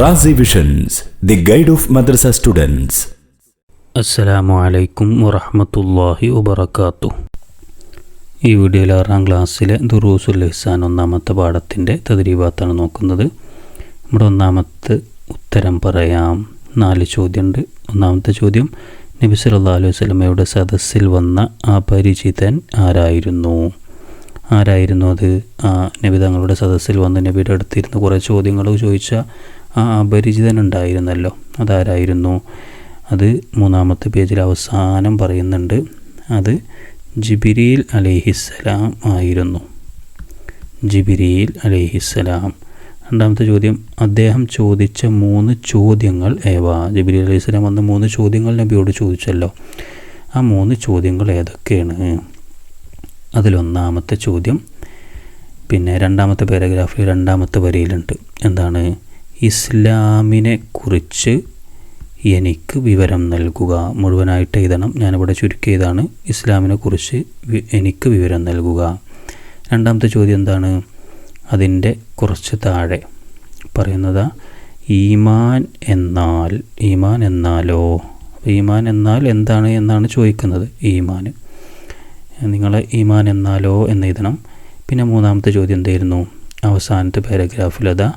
Razi visions the guide of madrasa students അസ്സലാമു അലൈക്കും വറഹ്മത്തുള്ളാഹി വബറകാത്തു ഈ വീഡിയോയിൽ ആറാം ക്ലാസ്സിലെ ദുറൂസുൽ ഇഹ്സാൻ ഒന്നാമത്തെ പാഠത്തിന്റെ തദ്രീബാത്താണ് നോക്കുന്നത്. നമ്മുടെ ഒന്നാമത്തെ ഉത്തരം പറയാം. നാല് ചോദ്യമുണ്ട്. ഒന്നാമത്തെ ചോദ്യം നബി സല്ലല്ലാഹു അലൈഹി വസല്ലമയുടെ സദസ്സിൽ വന്ന ആ പരിചിതൻ ആരായിരുന്നു? ആരായിരുന്നു അത്? ആ നബി തങ്ങളുടെ സദസ്സിൽ വന്ന് നബിയുടെ അടുത്തിരുന്ന് കുറേ ചോദ്യങ്ങൾ ചോദിച്ച ആ അപരിചിതനുണ്ടായിരുന്നല്ലോ. അതാരായിരുന്നു? അത് മൂന്നാമത്തെ പേജിൽ അവസാനം പറയുന്നുണ്ട്. അത് ജിബിരിയിൽ അലൈഹിസ്സലാം ആയിരുന്നു. ജിബിരിയിൽ അലൈഹിസ്സലാം. രണ്ടാമത്തെ ചോദ്യം അദ്ദേഹം ചോദിച്ച മൂന്ന് ചോദ്യങ്ങൾ ഏവ? ജിബിരി അലൈഹി സ്വലാം വന്ന് മൂന്ന് ചോദ്യങ്ങൾ നബിയോട് ചോദിച്ചല്ലോ. ആ മൂന്ന് ചോദ്യങ്ങൾ ഏതൊക്കെയാണ്? അതിലൊന്നാമത്തെ ചോദ്യം പിന്നെ രണ്ടാമത്തെ പാരഗ്രാഫിൽ രണ്ടാമത്തെ വരിയിലുണ്ട്. എന്താണ്? ഇസ്ലാമിനെ കുറിച്ച് എനിക്ക് വിവരം നൽകുക. മുഴുവനായിട്ട് എഴുതണം. ഞാനിവിടെ ചുരുക്കിയതാണ്. ഇസ്ലാമിനെ കുറിച്ച് എനിക്ക് വിവരം നൽകുക. രണ്ടാമത്തെ ചോദ്യം എന്താണ്? അതിന്റെ കുറച്ച് താഴെ പറയുന്നത് ഈമാൻ എന്നാൽ ഈമാൻ എന്നാലോ? ഈമാൻ എന്നാൽ എന്താണ് എന്നാണ് ചോദിക്കുന്നത് ഈമാൻ. നിങ്ങൾ ഈമാൻ എന്നാലോ എന്ന് എഴുതണം. പിന്നെ മൂന്നാമത്തെ ചോദ്യം എന്തായിരുന്നു? അവസാനത്തെ പാരഗ്രാഫിൽ അതാ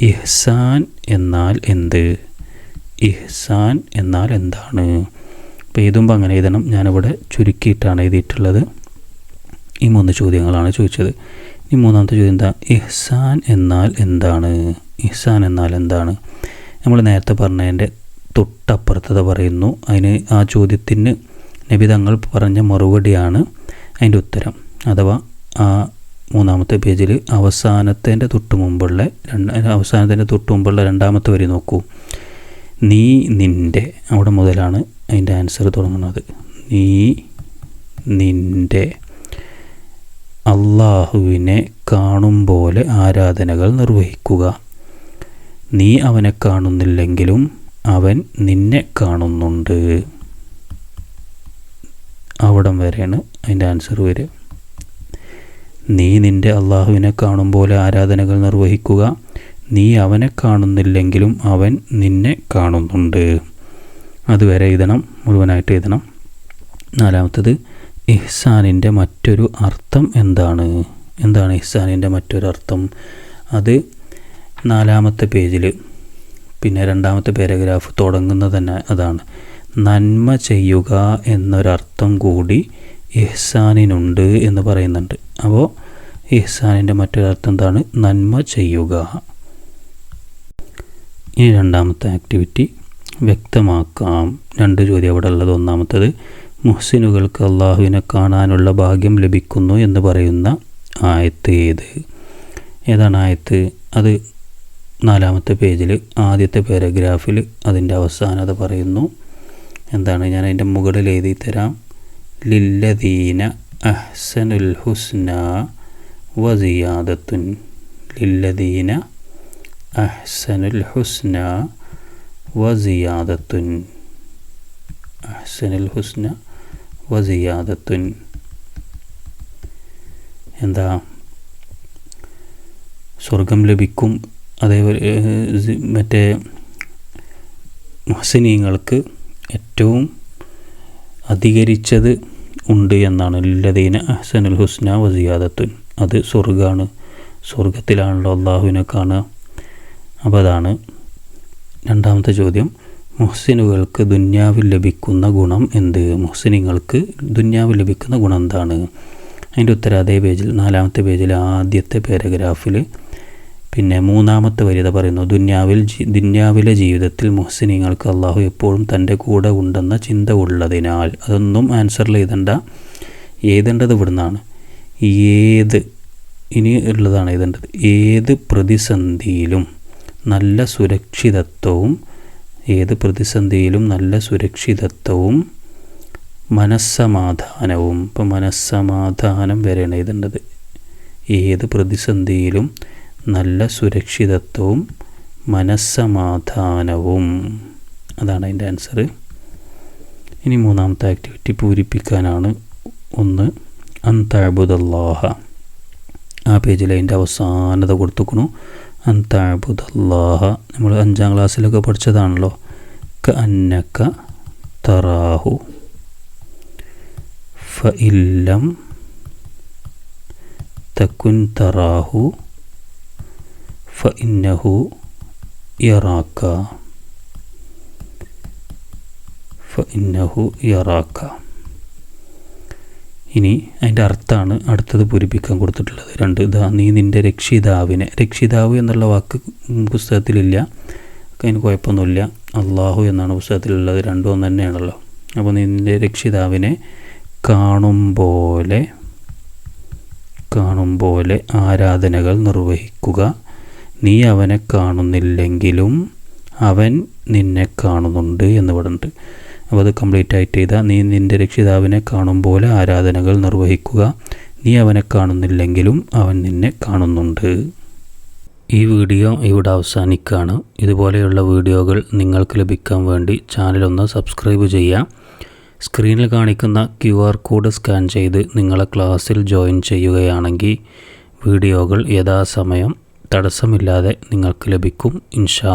ഇഹ്സാൻ എന്നാൽ എന്ത്? ഇഹ്സാൻ എന്നാൽ എന്താണ്? അപ്പോൾ എഴുതുമ്പോൾ അങ്ങനെ എഴുതണം? ഞാനിവിടെ ചുരുക്കിയിട്ടാണ് എഴുതിയിട്ടുള്ളത്. ഈ മൂന്ന് ചോദ്യങ്ങളാണ് ചോദിച്ചത്. ഈ മൂന്നാമത്തെ ചോദ്യം എന്താ? ഇഹ്സാൻ എന്നാൽ എന്താണ്? ഇഹ്സാൻ എന്നാൽ എന്താണ്? നമ്മൾ നേരത്തെ പറഞ്ഞതിന്റെ തൊട്ടപ്പുറത്തത് പറയുന്നു. അതിന് ആ ചോദ്യത്തിന് നബി തങ്ങൾ പറഞ്ഞ മറുപടിയാണ് അതിന്റെ ഉത്തരം. അഥവാ ആ മൂന്നാമത്തെ പേജിൽ അവസാനത്തിന്റെ തൊട്ട് മുമ്പുള്ള രണ്ട് അവസാനത്തിന്റെ തൊട്ട് മുമ്പുള്ള രണ്ടാമത്തെ വരി നോക്കൂ. നീ നിന്റെ അവിടെ മുതലാണ് അതിന്റെ ആൻസർ തുടങ്ങുന്നത്. നീ നിന്റെ അള്ളാഹുവിനെ കാണും പോലെ ആരാധനകൾ നിർവഹിക്കുക. നീ അവനെ കാണുന്നില്ലെങ്കിലും അവൻ നിന്നെ കാണുന്നുണ്ട്. അവിടം വരെയാണ് അതിന്റെ ആൻസർ വരിക. നീ നിന്റെ അള്ളാഹുവിനെ കാണും പോലെ ആരാധനകൾ നിർവഹിക്കുക. നീ അവനെ കാണുന്നില്ലെങ്കിലും അവൻ നിന്നെ കാണുന്നുണ്ട്. അതുവരെ എഴുതണം മുഴുവനായിട്ട് എഴുതണം. നാലാമത്തത് ഇഹ്സാനിന്റെ മറ്റൊരു അർത്ഥം എന്താണ്? എന്താണ് ഇഹ്സാനിന്റെ മറ്റൊരു അർത്ഥം? അത് നാലാമത്തെ പേജിൽ പിന്നെ രണ്ടാമത്തെ പാരഗ്രാഫ് തുടങ്ങുന്നത് തന്നെ അതാണ്. നന്മ ചെയ്യുക എന്നൊരർത്ഥം കൂടി ഇഹ്സാനിനുണ്ട് എന്ന് പറയുന്നുണ്ട്. അപ്പോൾ ഇഹ്സാനിന്റെ മറ്റൊരു അർത്ഥം എന്താണ്? നന്മ ചെയ്യുക. ഇനി രണ്ടാമത്തെ ആക്ടിവിറ്റി വ്യക്തമാക്കാം. രണ്ട് ചോദ്യം അവിടെ ഉള്ളത്. ഒന്നാമത്തത് മുഹ്സിനുകൾക്ക് അള്ളാഹുവിനെ കാണാനുള്ള ഭാഗ്യം ലഭിക്കുന്നു എന്ന് പറയുന്ന ആയത്ത് ഏത്? ഏതാണ് ആയത്ത്? അത് നാലാമത്തെ പേജിൽ ആദ്യത്തെ പാരഗ്രാഫിൽ അതിന്റെ അത് പറയുന്നു. എന്താണ്? ഞാൻ അതിന്റെ മുകളിൽ എഴുതി തരാം. ലില്ലദീന അഹ്സനുൽ ഹുസ്ന വസിയാദത്തുൻ ലില്ലദീന അഹ്സനുൽ ഹുസ്ന വസിയാദത്തുൻ അഹ്സനുൽ ഹുസ്ന വസിയാദത്തുൻ. എന്താ? സ്വർഗം ലഭിക്കും. അതേപോലെ മറ്റേ മുഹസിനീങ്ങൾക്ക് ഏറ്റവും അധികരിച്ചത് ഉണ്ട് എന്നാണ്. ലില്ലദീന അഹ്സനുൽ ഹുസ്ന വസിയാദത്തുൻ. അത് സ്വർഗമാണ് സ്വർഗത്തിലാണല്ലോ അള്ളാഹുവിനെ കാണുക. അപ്പോൾ അതാണ് രണ്ടാമത്തെ ചോദ്യം. മുഹ്സിനുകൾക്ക് ദുന്യാവിൽ ലഭിക്കുന്ന ഗുണം എന്ത്? മുഹസിനുകൾക്ക് ദുന്യാവിൽ ലഭിക്കുന്ന ഗുണം എന്താണ്? അതിന്റെ ഉത്തരം അതേ പേജിൽ നാലാമത്തെ പേജിൽ ആദ്യത്തെ പാരഗ്രാഫിൽ. പിന്നെ മൂന്നാമത്തെ വരിത പറയുന്നു ദുന്യാവിൽ ദുന്യാവിലെ ജീവിതത്തിൽ മുഹ്സിനീങ്ങൾക്ക് അള്ളാഹു എപ്പോഴും തന്റെ കൂടെ ഉണ്ടെന്ന ചിന്ത ഉള്ളതിനാൽ. അതൊന്നും ആൻസറിൽ എഴുതണ്ട. എഴുതേണ്ടത് ഇവിടുന്നാണ്. ഏത് ഇനി ഉള്ളതാണ് എഴുതേണ്ടത് ഏത് പ്രതിസന്ധിയിലും നല്ല സുരക്ഷിതത്വവും ഏത് പ്രതിസന്ധിയിലും നല്ല സുരക്ഷിതത്വവും മനസ്സമാധാനവും ഇപ്പം മനസ്സമാധാനം വരെയാണ് എഴുതേണ്ടത് ഏത് പ്രതിസന്ധിയിലും നല്ല സുരക്ഷിതത്വവും മനസ്സമാധാനവും. അതാണ് അതിന്റെ ആൻസർ ഇനി മൂന്നാമത്തെ ആക്ടിവിറ്റി പൂരിപ്പിക്കാനാണ് ഒന്ന്. അന്തഅബുദല്ലാഹ ആ പേജിൽ അതിന്റെ അവസാനത കൊടുത്തുക്കണു. അന്താബുദല്ലാഹ നമ്മൾ അഞ്ചാം ക്ലാസ്സിലൊക്കെ പഠിച്ചതാണല്ലോ. ക അന്നക്ക തറാഹു. ഫ ഇല്ലം തക്കുൻ തറാഹു. ഫ ഇന്നഹു യറാക്ക. ഫ ഇന്നഹു യറാക്ക. ഇനി അതിന്റെ അർത്ഥമാണ് അടുത്തത് പൂരിപ്പിക്കാൻ കൊടുത്തിട്ടുള്ളത്. രണ്ട് ഇതാ നീ നിന്റെ രക്ഷിതാവിനെ രക്ഷിതാവ് എന്നുള്ള വാക്ക് പുസ്തകത്തിലില്ല അതിന് കുഴപ്പമൊന്നുമില്ല. അള്ളാഹു എന്നാണ് പുസ്തകത്തിലുള്ളത്. രണ്ടും ഒന്ന് തന്നെയാണല്ലോ. അപ്പോൾ നിന്റെ രക്ഷിതാവിനെ കാണും പോലെ കാണും പോലെ ആരാധനകൾ നിർവഹിക്കുക. നീ അവനെ കാണുന്നില്ലെങ്കിലും അവൻ നിന്നെ കാണുന്നുണ്ട് എന്ന് പറയുന്നുണ്ട് അപ്പോൾ അത് കംപ്ലീറ്റ് ആയിട്ട് ചെയ്താൽ നീ നിന്റെ രക്ഷിതാവിനെ കാണും പോലെ ആരാധനകൾ നിർവഹിക്കുക. നീ അവനെ കാണുന്നില്ലെങ്കിലും അവൻ നിന്നെ കാണുന്നുണ്ട്. ഈ വീഡിയോ ഇവിടെ അവസാനിക്കുകയാണ്. ഇതുപോലെയുള്ള വീഡിയോകൾ നിങ്ങൾക്ക് ലഭിക്കാൻ വേണ്ടി ചാനലൊന്ന് സബ്സ്ക്രൈബ് ചെയ്യുക. സ്ക്രീനിൽ കാണിക്കുന്ന ക്യു ആർ കോഡ് സ്കാൻ ചെയ്ത് നിങ്ങളെ ക്ലാസ്സിൽ ജോയിൻ ചെയ്യുകയാണെങ്കിൽ വീഡിയോകൾ യഥാസമയം തടസ്സമില്ലാതെ നിങ്ങൾക്ക് ലഭിക്കും ഇൻഷാ